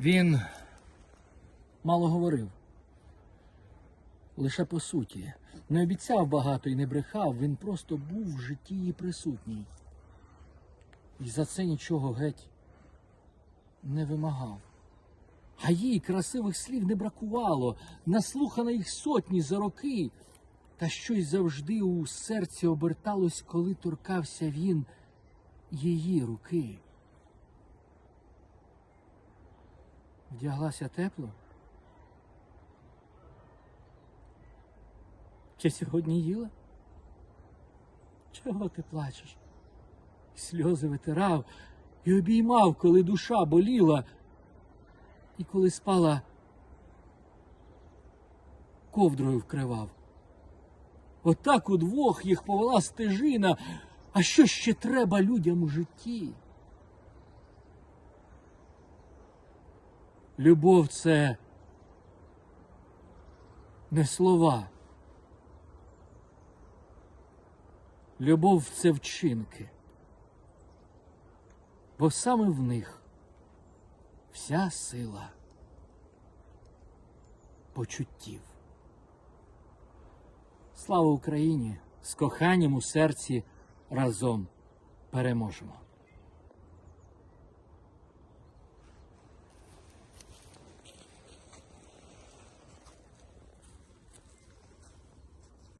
Він мало говорив. Лише по суті. Не обіцяв багато і не брехав, він просто був в житті її присутній. І за це нічого геть не вимагав. А їй красивих слів не бракувало, наслухана їх сотні за роки, та щось завжди у серці оберталось, коли торкався він її руки. Вдяглася тепло? Чи сьогодні їла? Чого ти плачеш? Сльози витирав і обіймав, коли душа боліла, і коли спала, ковдрою вкривав. Отак удвох їх повела стежина. А що ще треба людям у житті? Любов це не слова. Любов це вчинки. Бо саме в них вся сила почуттів. Слава Україні! З коханням у серці разом переможемо!